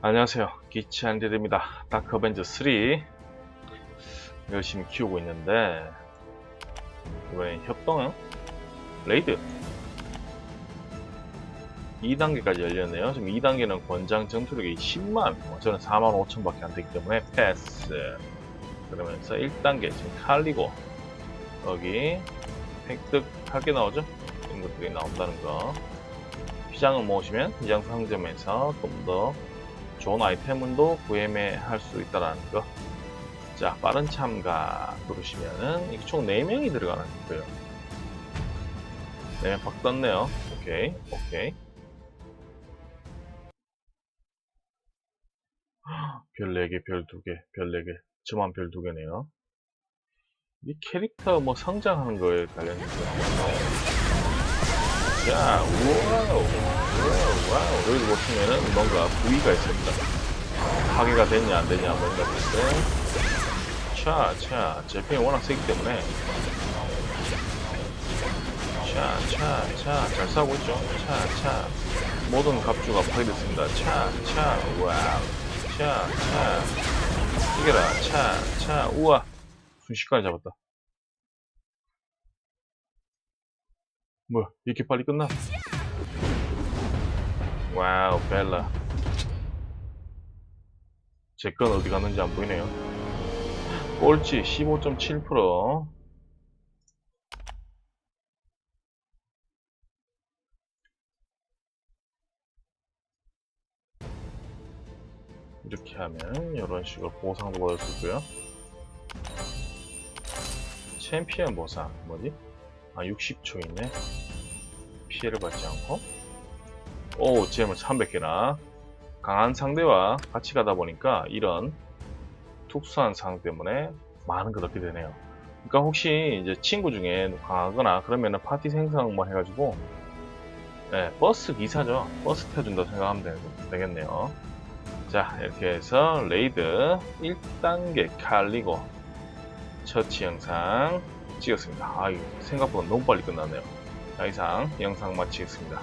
안녕하세요. 기치한디드입니다. 다크어벤져 3 열심히 키우고 있는데 이번엔 협동 레이드? 2단계까지 열렸네요. 지금 2단계는 권장 전투력이 10만 뭐 저는 4만 5천 밖에 안 되기 때문에 패스. 그러면서 1단계 지금 칼리고 여기 획득할 게 나오죠? 이런 것들이 나온다는 거. 피장을 모으시면 피장 상점에서 좀더 좋은 아이템도 구매할 수 있다는 거. 자, 빠른 참가 누르시면은 이게 총 4명이 들어가는 거예요. 4명 팍 떴네요. 오케이, 오케이. 별 4개, 별 2개, 별 4개. 저만 별 2개네요. 이 캐릭터 뭐 성장하는 거에 관련된 거. 자, 우와우, 우와우, 와우. 여기 보시면은 뭔가 부위가 있습니다. 파괴가 됐냐, 안 됐냐, 뭔가 볼때 차, 차. 제품이 워낙 세기 때문에. 차, 차, 차. 잘 싸우고 있죠? 차, 차. 모든 갑주가 파괴됐습니다. 차, 차, 와우. 차, 차. 이겨라. 차, 차. 우와. 순식간에 잡았다. 뭐야 이렇게 빨리 끝나? 와우 벨라 제 건 어디 갔는지 안 보이네요 꼴찌 15.7% 이렇게 하면 이런 식으로 보상도 받을 수 있고요 챔피언 보상 뭐지? 아 60초 있네? 피해를 받지 않고? 오 GM을 300개나. 강한 상대와 같이 가다 보니까 이런 특수한 상황 때문에 많은 걸 얻게 되네요. 그러니까 혹시 이제 친구 중에 강하거나 그러면은 파티 생성 뭐 해가지고 네, 버스 기사죠. 버스 태워준다 생각하면 되, 되겠네요. 자 이렇게 해서 레이드 1단계 칼리고 처치 영상 찍었습니다. 아, 생각보다 너무 빨리 끝났네요. 자, 이상 영상 마치겠습니다.